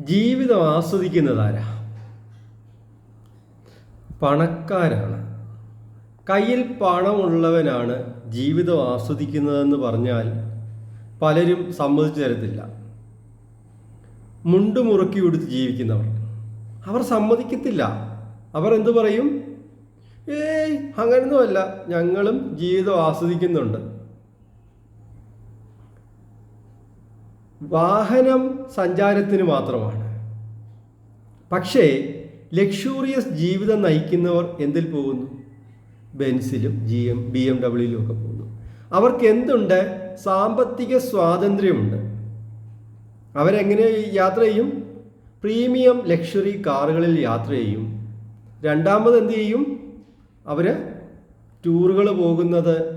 ജീവിതം ആസ്വദിക്കുന്നതാരാ പണക്കാരാണ്. കയ്യിൽ പണമുള്ളവനാണ് ജീവിതം ആസ്വദിക്കുന്നതെന്ന് പറഞ്ഞാൽ പലരും സമ്മതിച്ചു തരത്തില്ല. മുണ്ടുമുറുക്കി ഉടുത്ത് ജീവിക്കുന്നവർ. അവർ സമ്മതിക്കത്തില്ല. അവർ എന്തു പറയും? ഏയ് അങ്ങനൊന്നുമല്ല. ഞങ്ങളും ജീവിതം ആസ്വദിക്കുന്നുണ്ട്. വാഹനം സഞ്ചാരത്തിന് മാത്രമാണ്. പക്ഷേ ലക്ഷൂറിയസ് ജീവിതം നയിക്കുന്നവർ എന്തിൽ പോകുന്നു? ബെൻസിലും ജി എം ബി എം ഡബ്ല്യൂയിലും ഒക്കെ പോകുന്നു. അവർക്ക് എന്തുണ്ട് സാമ്പത്തിക സ്വാതന്ത്ര്യമുണ്ട്. അവരെങ്ങനെ യാത്ര ചെയ്യും? പ്രീമിയം ലക്ഷറി കാറുകളിൽ യാത്ര ചെയ്യും. രണ്ടാമത് എന്ത് ചെയ്യും? അവർ ടൂറുകൾ പോകുന്നത്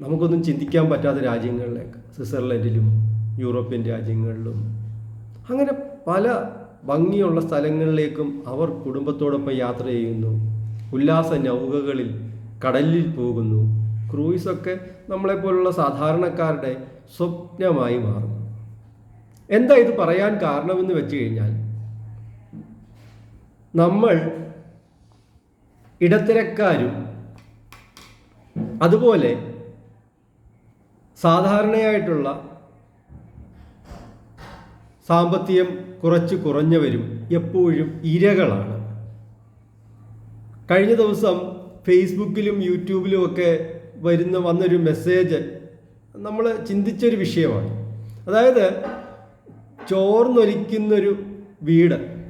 നമുക്കൊന്നും ചിന്തിക്കാൻ പറ്റാത്ത രാജ്യങ്ങളിലേക്ക് സ്വിറ്റ്സർലൻഡിലും യൂറോപ്യൻ രാജ്യങ്ങളിലും. അങ്ങനെ പല ഭംഗിയുള്ള സ്ഥലങ്ങളിലേക്കും അവർ കുടുംബത്തോടൊപ്പം യാത്ര ചെയ്യുന്നു. ഉല്ലാസ നൗകകളിൽ കടലിൽ പോകുന്നു. ക്രൂയിസൊക്കെ നമ്മളെപ്പോലുള്ള സാധാരണക്കാരുടെ സ്വപ്നമായി മാറുന്നു. എന്താ ഇത് പറയാൻ കാരണമെന്ന് വെച്ച് കഴിഞ്ഞാൽ നമ്മൾ ഇടത്തരക്കാരും അതുപോലെ സാധാരണയായിട്ടുള്ള സാമ്പത്തികം കുറച്ച് കുറഞ്ഞവരും എപ്പോഴും ഇരകളാണ്. കഴിഞ്ഞ ദിവസം ഫേസ്ബുക്കിലും യൂട്യൂബിലും ഒക്കെ വരുന്ന വന്നൊരു മെസ്സേജ് നമ്മൾ ചിന്തിച്ചൊരു വിഷയമാണ്. അതായത് ചോർന്നൊലിക്കുന്നൊരു വീട്.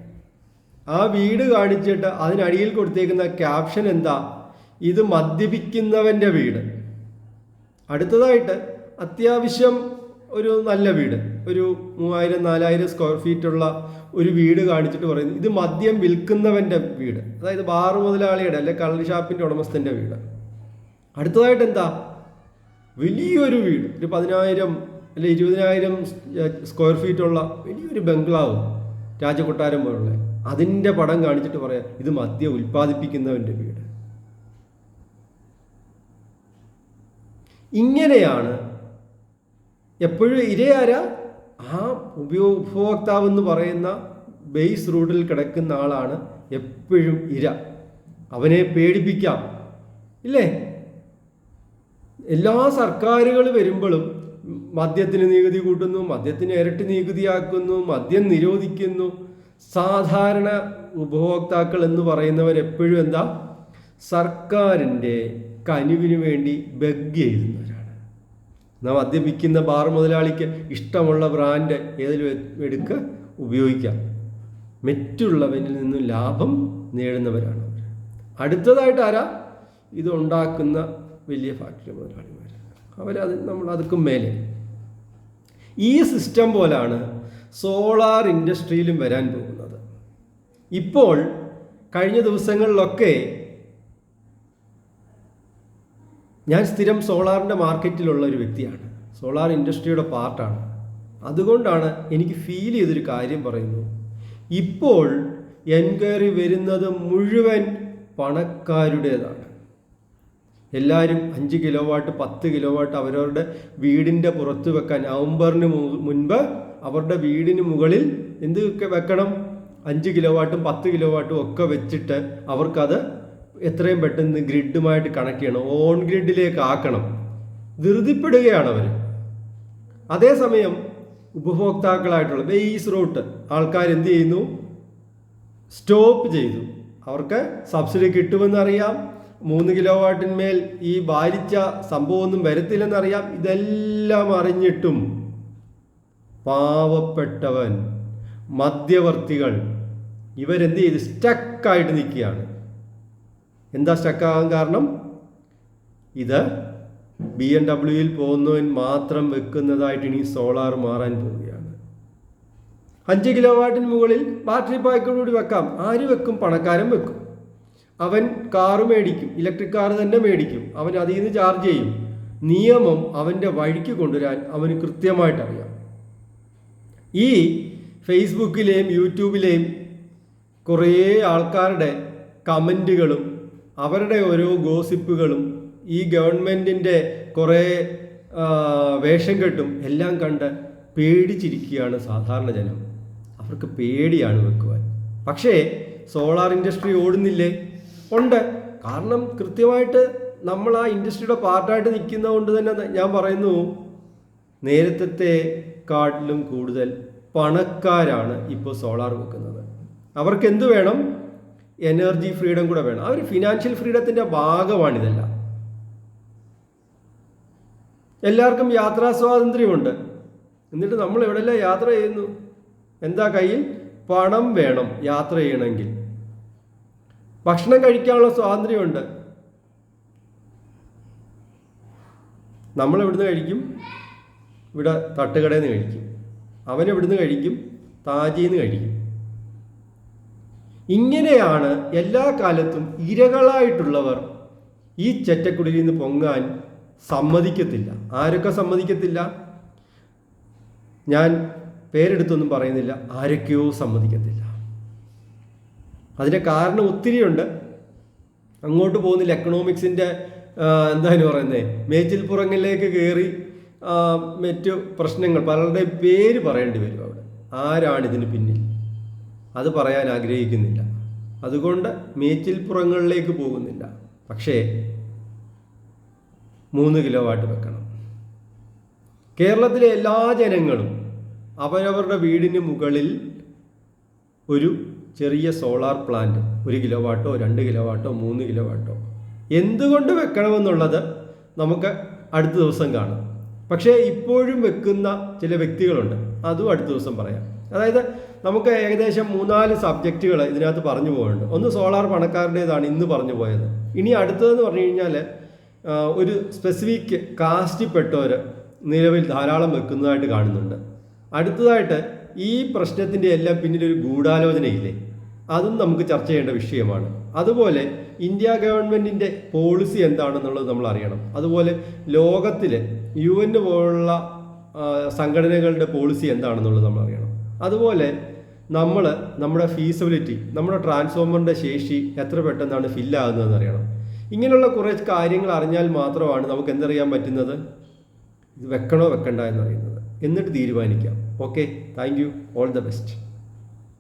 ആ വീട് കാണിച്ചിട്ട് അതിനടിയിൽ കൊടുത്തേക്കുന്ന ക്യാപ്ഷൻ എന്താ? ഇത് മദ്യപിക്കുന്നവന്റെ വീട്. അടുത്തതായിട്ട് അത്യാവശ്യം ഒരു നല്ല വീട്. ഒരു മൂവായിരം നാലായിരം സ്ക്വയർ ഫീറ്റ് ഉള്ള ഒരു വീട് കാണിച്ചിട്ട് പറയുന്നു. ഇത് മദ്യം വിൽക്കുന്നവന്റെ വീട്. അതായത് ബാർ മുതലാളിയുടെ അല്ലെ കള്ളി ഷാപ്പിന്റെ ഉടമസ്ഥന്റെ വീട്. അടുത്തതായിട്ട് എന്താ? വലിയൊരു വീട്. ഒരു പതിനായിരം അല്ലെ ഇരുപതിനായിരം സ്ക്വയർ ഫീറ്റ് ഉള്ള വലിയൊരു ബംഗ്ലാവ് രാജകൊട്ടാരം പോലുള്ള. അതിന്റെ പടം കാണിച്ചിട്ട് പറയാം ഇത് മദ്യം ഉൽപ്പാദിപ്പിക്കുന്നവന്റെ വീട്. ഇങ്ങനെയാണ് എപ്പോഴും ഇരയാര ആ ഉപഭോക്താവ് എന്ന് പറയുന്ന ബേസ് റൂട്ടിൽ കിടക്കുന്ന ആളാണ് എപ്പോഴും ഇര. അവനെ പേടിപ്പിക്കാം. ഇല്ലേ? എല്ലാ സർക്കാരുകൾ വരുമ്പോഴും മദ്യത്തിന് നികുതി കൂട്ടുന്നു മദ്യത്തിന് ഇരട്ടി നികുതിയാക്കുന്നു മദ്യം നിരോധിക്കുന്നു. സാധാരണ ഉപഭോക്താക്കൾ എന്ന് പറയുന്നവർ എപ്പോഴും എന്താ? സർക്കാരിന്റെ കനിവിന് വേണ്ടി ബഗ് ചെയ്യുന്നവരാണ് നാം മദ്യപിക്കുന്ന ബാർ മുതലാളിക്ക് ഇഷ്ടമുള്ള ബ്രാൻഡ് ഏതിലും എടുക്കുക ഉപയോഗിക്കാം. മറ്റുള്ളവനിൽ നിന്നും ലാഭം നേടുന്നവരാണ് അടുത്തതായിട്ട് ആരാ? ഇത് ഉണ്ടാക്കുന്ന വലിയ ഫാക്ടറി മുതലാളിമാർ അവരത് നമ്മൾ അതുക്കും മേലെ. ഈ സിസ്റ്റം പോലാണ് സോളാർ ഇൻഡസ്ട്രിയിലും വരാൻ പോകുന്നത്. ഇപ്പോൾ കഴിഞ്ഞ ദിവസങ്ങളിലൊക്കെ ഞാൻ സ്ഥിരം സോളാറിന്റെ മാർക്കറ്റിലുള്ള ഒരു വ്യക്തിയാണ്. സോളാർ ഇൻഡസ്ട്രിയുടെ പാർട്ടാണ്. അതുകൊണ്ടാണ് എനിക്ക് ഫീൽ ചെയ്തൊരു കാര്യം പറയുന്നു. ഇപ്പോൾ എൻക്വയറി വരുന്നത് മുഴുവൻ പണക്കാരുടേതാണ്. എല്ലാവരും അഞ്ച് കിലോ വാട്ട് പത്ത് കിലോ വാട്ട് അവരവരുടെ വീടിന്റെ പുറത്ത് വെക്കാൻ നവംബറിന് മുൻപ് അവരുടെ വീടിന് മുകളിൽ എന്തൊക്കെ വെക്കണം? അഞ്ച് കിലോ വാട്ടും പത്ത് കിലോ വാട്ടും ഒക്കെ വെച്ചിട്ട് അവർക്കത് എത്രയും പെട്ടെന്ന് ഗ്രിഡുമായിട്ട് കണക്ട് ചെയ്യണം ഓൺ ഗ്രിഡിലേക്ക് ആക്കണം. ധൃതിപ്പെടുകയാണ് അവർ അതേസമയം ഉപഭോക്താക്കളായിട്ടുള്ള ബേസ് റൂട്ട് ആൾക്കാർ എന്ത് ചെയ്യുന്നു? സ്റ്റോപ്പ് ചെയ്തു. അവർക്ക് സബ്സിഡി കിട്ടുമെന്നറിയാം മൂന്ന് കിലോ വാട്ടിന്മേൽ ഈ ഭാരിച്ച സംഭവമൊന്നും വരത്തില്ലെന്നറിയാം ഇതെല്ലാം അറിഞ്ഞിട്ടും പാവപ്പെട്ടവൻ മധ്യവർത്തികൾ ഇവരെന്ത് ചെയ്ത്? സ്റ്റക്കായിട്ട് നിൽക്കുകയാണ്. എന്താ സ്റ്റക്കാകാൻ കാരണം? ഇത് ബി എം ഡബ്ല്യുയിൽ പോകുന്നവൻ മാത്രം വെക്കുന്നതായിട്ട് ഇനി സോളാർ മാറാൻ പോവുകയാണ്. അഞ്ച് കിലോ വാട്ടിന് മുകളിൽ ബാറ്ററി പായ്ക്കോടുകൂടി വെക്കാം. ആര് വെക്കും? പണക്കാരൻ വെക്കും. അവൻ കാറ് മേടിക്കും. ഇലക്ട്രിക് കാർ തന്നെ മേടിക്കും. അവൻ അതിൽ നിന്ന് ചാർജ് ചെയ്യും. നിയമം അവന്റെ വഴിക്ക് കൊണ്ടുവരാൻ അവന് കൃത്യമായിട്ട് അറിയാം. ഈ ഫേസ്ബുക്കിലെയും യൂട്യൂബിലെയും കുറേ ആൾക്കാരുടെ കമന്റുകളും അവരുടെ ഓരോ ഗോസിപ്പുകളും ഈ ഗവൺമെന്റിന്റെ കുറേ വേഷം കെട്ടും എല്ലാം കണ്ട് പേടിച്ചിരിക്കുകയാണ് സാധാരണ ജനം. അവർക്ക് പേടിയാണ് വെക്കുവാൻ. പക്ഷേ സോളാർ ഇൻഡസ്ട്രി ഓടുന്നില്ലേ? ഉണ്ട്. കാരണം കൃത്യമായിട്ട് നമ്മൾ ആ ഇൻഡസ്ട്രിയുടെ പാർട്ടായിട്ട് നിൽക്കുന്നത് കൊണ്ട് തന്നെ ഞാൻ പറയുന്നു നേരത്തെ കാട്ടിലും കൂടുതൽ പണക്കാരാണ് ഇപ്പോൾ സോളാർ വെക്കുന്നത്. അവർക്ക് എന്ത് വേണം? എനർജി ഫ്രീഡം കൂടെ വേണം. ആ ഒരു ഫിനാൻഷ്യൽ ഫ്രീഡത്തിന്റെ ഭാഗമാണിതെല്ലാം. എല്ലാവർക്കും യാത്രാ സ്വാതന്ത്ര്യമുണ്ട്. എന്നിട്ട് നമ്മൾ എവിടെല്ലാം യാത്ര ചെയ്യുന്നു? എന്താ കയ്യിൽ? പണം വേണം യാത്ര ചെയ്യണമെങ്കിൽ. ഭക്ഷണം കഴിക്കാനുള്ള സ്വാതന്ത്ര്യമുണ്ട്. നമ്മൾ എവിടുന്ന് കഴിക്കും? ഇവിടെ തട്ടുകടയിൽ നിന്ന് കഴിക്കും. അവൻ എവിടുന്ന് കഴിക്കും? താജിയിൽ നിന്ന് കഴിക്കും. ഇങ്ങനെയാണ് എല്ലാ കാലത്തും ഇരകളായിട്ടുള്ളവർ ഈ ചെറ്റക്കുടിയിൽ നിന്ന് പൊങ്ങാൻ സമ്മതിക്കത്തില്ല. ആരൊക്കെ സമ്മതിക്കത്തില്ല? ഞാൻ പേരെടുത്തൊന്നും പറയുന്നില്ല. ആരൊക്കെയോ സമ്മതിക്കത്തില്ല. അതിന്റെ കാരണം ഒത്തിരിയുണ്ട്. അങ്ങോട്ട് പോകുന്നില്ല. എക്കണോമിക്സിന്റെ എന്താണ് പറയുന്നത് മേച്ചിൽ പുറങ്ങിലേക്ക് കയറി മറ്റു പ്രശ്നങ്ങൾ പലരുടെ പേര് പറയേണ്ടി വരും അവിടെ. ആരാണ് ഇതിന് പിന്നിൽ? അത് പറയാൻ ആഗ്രഹിക്കുന്നില്ല. അതുകൊണ്ട് മേച്ചിൽപ്പുറങ്ങളിലേക്ക് പോകുന്നില്ല. പക്ഷേ മൂന്ന് കിലോ വാട്ട് വെക്കണം. കേരളത്തിലെ എല്ലാ ജനങ്ങളും അവരവരുടെ വീടിന് മുകളിൽ ഒരു ചെറിയ സോളാർ പ്ലാന്റ് ഒരു കിലോ വാട്ടോ രണ്ട് കിലോ വാട്ടോ മൂന്ന് കിലോ വാട്ടോ എന്തുകൊണ്ട് വെക്കണമെന്നുള്ളത് നമുക്ക് അടുത്ത ദിവസം കാണാം. പക്ഷേ ഇപ്പോഴും വെക്കുന്ന ചില വ്യക്തികളുണ്ട്. അതും അടുത്ത ദിവസം പറയാം. അതായത് നമുക്ക് ഏകദേശം മൂന്നാൽ സബ്ജക്റ്റുകൾ ഇതിനകത്ത് പറഞ്ഞു പോകുന്നുണ്ട് ഒന്ന് സോളാർ പണക്കാരുടേതാണ് ഇന്ന് പറഞ്ഞു പോയത്. ഇനി അടുത്തതെന്ന് പറഞ്ഞു കഴിഞ്ഞാൽ ഒരു സ്പെസിഫിക് കാസ്റ്റിൽപ്പെട്ടവർ നിലവിൽ ധാരാളം വെക്കുന്നതായിട്ട് കാണുന്നുണ്ട്. അടുത്തതായിട്ട് ഈ പ്രശ്നത്തിന്റെ എല്ലാം പിന്നിലൊരു ഗൂഢാലോചനയില്ലേ? അതും നമുക്ക് ചർച്ച ചെയ്യേണ്ട വിഷയമാണ്. അതുപോലെ ഇന്ത്യ ഗവൺമെന്റിന്റെ പോളിസി എന്താണെന്നുള്ളത് നമ്മൾ അറിയണം. അതുപോലെ ലോകത്തിൽ യു എൻ പോലുള്ള സംഘടനകളുടെ പോളിസി എന്താണെന്നുള്ളത് നമ്മൾ അറിയണം. അതുപോലെ നമ്മൾ നമ്മുടെ ഫീസിബിലിറ്റി നമ്മുടെ ട്രാൻസ്ഫോമറിന്റെ ശേഷി എത്ര പെട്ടെന്നാണ് ഫില്ലാകുന്നതെന്ന് അറിയണം. ഇങ്ങനെയുള്ള കുറേ കാര്യങ്ങൾ അറിഞ്ഞാൽ മാത്രമാണ് നമുക്ക് എന്തറിയാൻ പറ്റുന്നത്? ഇത് വെക്കണോ വെക്കണ്ട എന്നറിയുന്നത് എന്നിട്ട് തീരുമാനിക്കാം. Okay thank you all the best